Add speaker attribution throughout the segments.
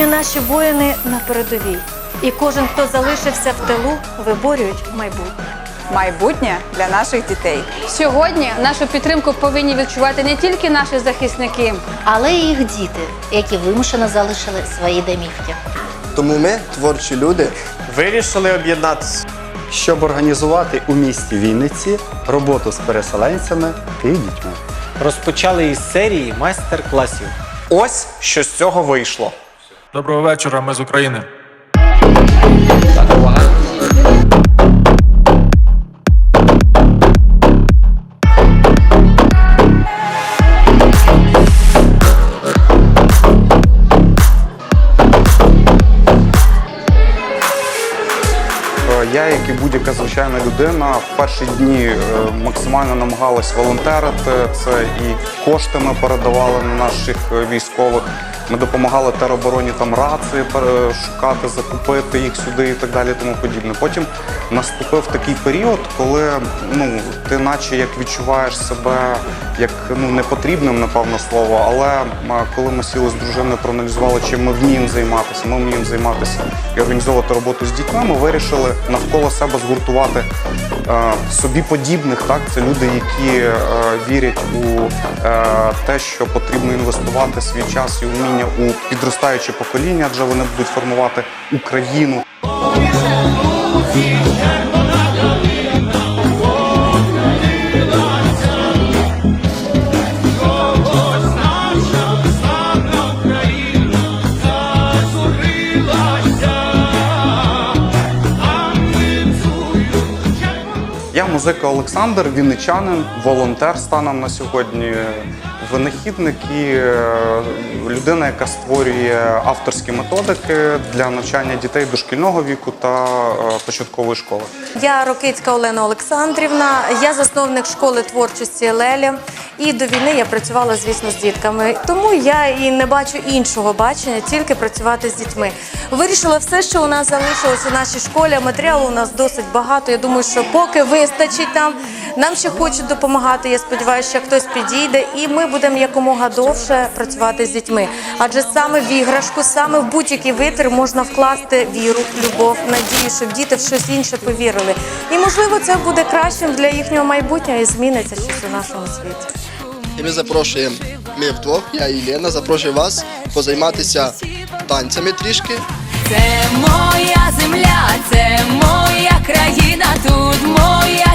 Speaker 1: Сьогодні наші воїни на передовій, і кожен, хто залишився в тилу, виборюють майбутнє.
Speaker 2: Майбутнє для наших дітей.
Speaker 3: Сьогодні нашу підтримку повинні відчувати не тільки наші захисники,
Speaker 4: але й їх діти, які вимушено залишили свої домівки.
Speaker 5: Тому ми, творчі люди,
Speaker 6: Вирішили об'єднатися.
Speaker 7: щоб організувати у місті Вінниці роботу з переселенцями і дітьми.
Speaker 6: Розпочали із серії майстер-класів. Ось що з цього вийшло.
Speaker 8: Доброго вечора, ми з України.
Speaker 9: Е, Я, як і будь-яка звичайна людина, в перші дні е, максимально намагалась волонтерити. Це і кошти ми передавали на наших е, військових. Ми допомагали теробороні там рації пере- шукати, закупити їх сюди і так далі, тому подібне. Потім наступив такий період, коли ну ти, наче як відчуваєш себе як ну непотрібним, напевно, слово. Але е, коли ми сіли з дружиною, проаналізували, чим ми вміємо займатися, ми вміємо займатися і організовувати роботу з дітьми. Ми вирішили навколо себе згуртувати е, собі подібних. Так, це люди, які е, вірять у е, те, що потрібно інвестувати свій час і вміння у підростаюче покоління, адже вони будуть формувати Україну. Я музика Олександр, вінничанин, волонтер станом на сьогодні, винахідник і е, людина, яка створює авторські методики для навчання дітей дошкільного віку та е, початкової школи.
Speaker 1: Я Рокицька Олена Олександрівна, я засновник школи творчості Леля. І до війни я працювала, звісно, з дітками. Тому я і не бачу іншого бачення, тільки працювати з дітьми. Вирішила все, що у нас залишилось у нашій школі. Матеріалу у нас досить багато. Я думаю, що поки вистачить нам, нам ще хочуть допомагати. Я сподіваюся, що хтось підійде, і ми будемо якомога довше працювати з дітьми. Адже саме в іграшку, саме в будь-який витвір можна вкласти віру, любов, надію, щоб діти в щось інше повірили. І можливо, це буде кращим для їхнього майбутнього і зміниться щось у нашому світі.
Speaker 5: і ми запрошуємо, ми вдвох, я і Лена, запрошую вас позайматися танцями трішки.
Speaker 10: Це моя земля, це моя країна, тут моя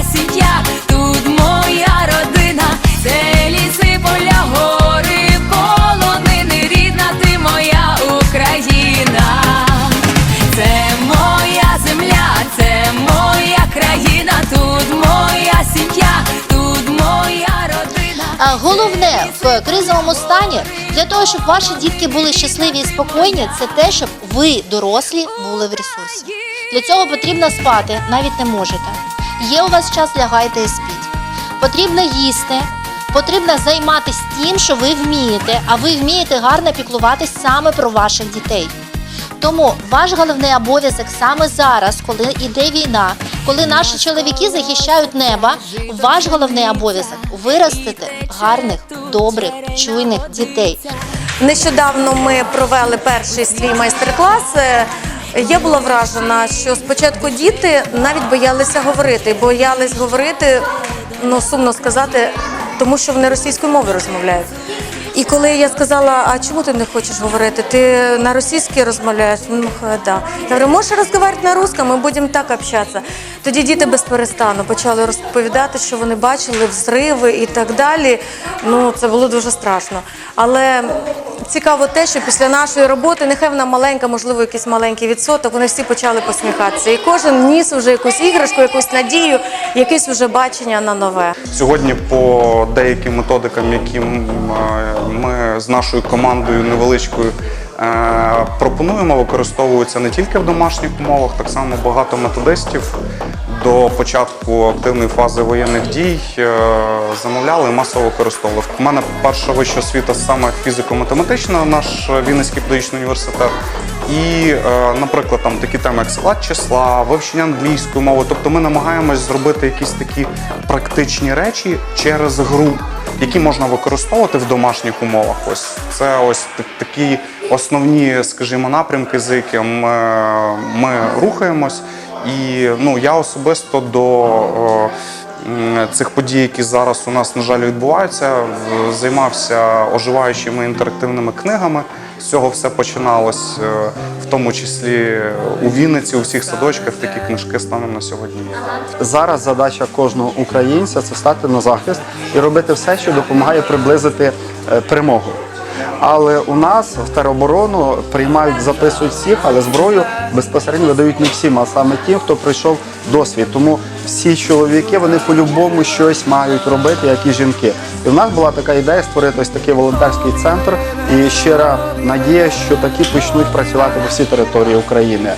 Speaker 4: головне в кризовому стані для того, щоб ваші дітки були щасливі і спокійні, це те, щоб ви, дорослі, були в ресурсі. Для цього потрібно спати, навіть не можете. Є у вас час, лягайте і спіть. Потрібно їсти, потрібно займатися тим, що ви вмієте, а ви вмієте гарно піклуватись саме про ваших дітей. Тому ваш головний обов'язок саме зараз, коли йде війна, коли наші чоловіки захищають небо, ваш головний обов'язок виростити гарних, добрих, чуйних дітей.
Speaker 1: Нещодавно ми провели перший свій майстер-клас. Е, Я була вражена, що спочатку діти навіть боялися говорити, боялись говорити, ну сумно сказати, тому що вони російською мовою розмовляють. І коли я сказала, а чому ти не хочеш говорити? Ти на російській розмовляєш? Ну, да. Я говорю, можеш розмовляти на русском, ми будемо так общатися. Тоді діти без перестану почали розповідати, що вони бачили взриви і так далі. Ну, це було дуже страшно. Але цікаво те, що після нашої роботи, нехай вона маленька, можливо, якийсь маленький відсоток, вони всі почали посміхатися. І кожен ніс вже якусь іграшку, якусь надію, якесь вже бачення на нове.
Speaker 9: Сьогодні по деяким методикам, які ми з нашою командою невеличкою е, пропонуємо, використовуються не тільки в домашніх умовах, так само багато методистів до початку активної фази воєнних дій е, замовляли масово використовували. У мене перша вища освіта саме фізико-математична, наш Вінницький педагогічний університет. І, е, наприклад, там такі теми, як склад числа, вивчення англійської мови. Тобто ми намагаємось зробити якісь такі практичні речі через гру, які можна використовувати в домашніх умовах. Ось це ось так- такий основні, скажімо, напрямки, за якими е, ми рухаємось. І ну, я особисто до е, цих подій, які зараз у нас, на жаль, відбуваються, займався оживаючими інтерактивними книгами. З цього все починалось, е, в тому числі у Вінниці, у всіх садочках такі книжки станом на сьогодні.
Speaker 7: Зараз задача кожного українця це стати на захист і робити все, що допомагає приблизити е, перемогу. Але у нас в тероборону приймають, записують всіх, але зброю безпосередньо видають не всім, а саме тим, хто пройшов досвід. Тому всі чоловіки вони по-любому щось мають робити, як і жінки. І в нас була така ідея створити ось такий волонтерський центр. І щира надія, що такі почнуть працювати по всій території України.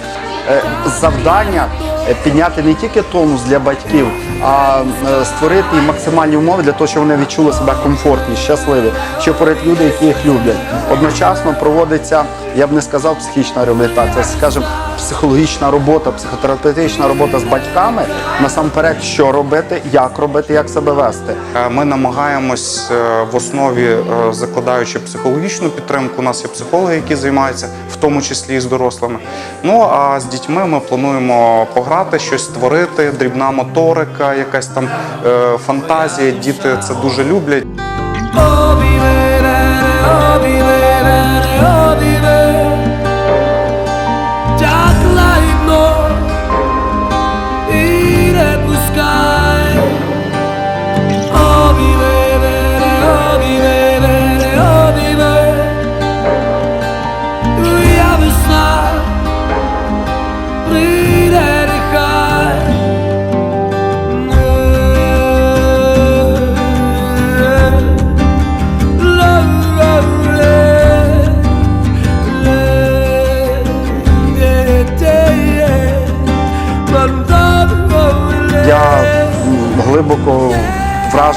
Speaker 7: Е, Завдання е, підняти не тільки тонус для батьків, а е, створити максимальні умови для того, щоб вони відчули себе комфортні, щасливі, щоб поряд люди, які їх люблять. Одночасно проводиться, я б не сказав, психічна реабілітація, скажімо, психологічна робота, психотерапевтична робота з батьками. Насамперед, що робити, як робити, як себе вести.
Speaker 9: Е, Ми намагаємось е, в основі, е, закладаючи психологічну підтримку. У нас є психологи, які займаються, в тому числі і з дорослими. Ну а з дітьми ми плануємо пограти, щось створити, дрібна моторика, якась там фантазія. Діти це дуже люблять.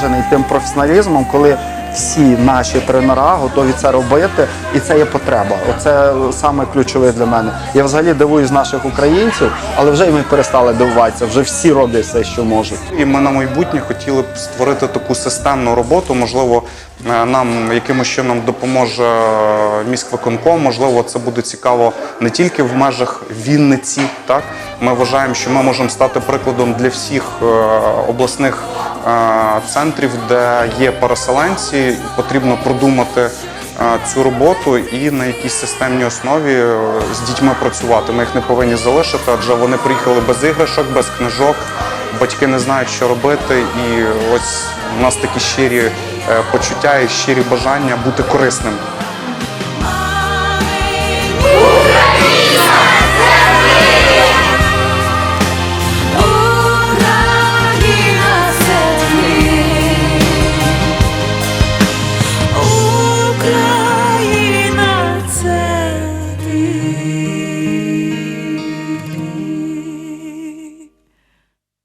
Speaker 7: Вражений тим професіоналізмом, коли всі наші тренера готові це робити, і це є потреба. Оце саме ключове для мене. Я взагалі дивуюсь наших українців, але вже й ми перестали дивуватися. Вже всі роблять все, що можуть.
Speaker 9: І ми на майбутнє хотіли б створити таку системну роботу. Можливо, е, нам якимось чином допоможе міськвиконком. Можливо, це буде цікаво не тільки в межах Вінниці. Так ми вважаємо, що ми можемо стати прикладом для всіх е, обласних центрів, де є переселенці. Потрібно продумати. е, Цю роботу і на якійсь системній основі е, з дітьми працювати. Ми їх не повинні залишити, адже вони приїхали без іграшок, без книжок, батьки не знають, що робити, і ось у нас такі щирі е, почуття і щирі бажання бути корисним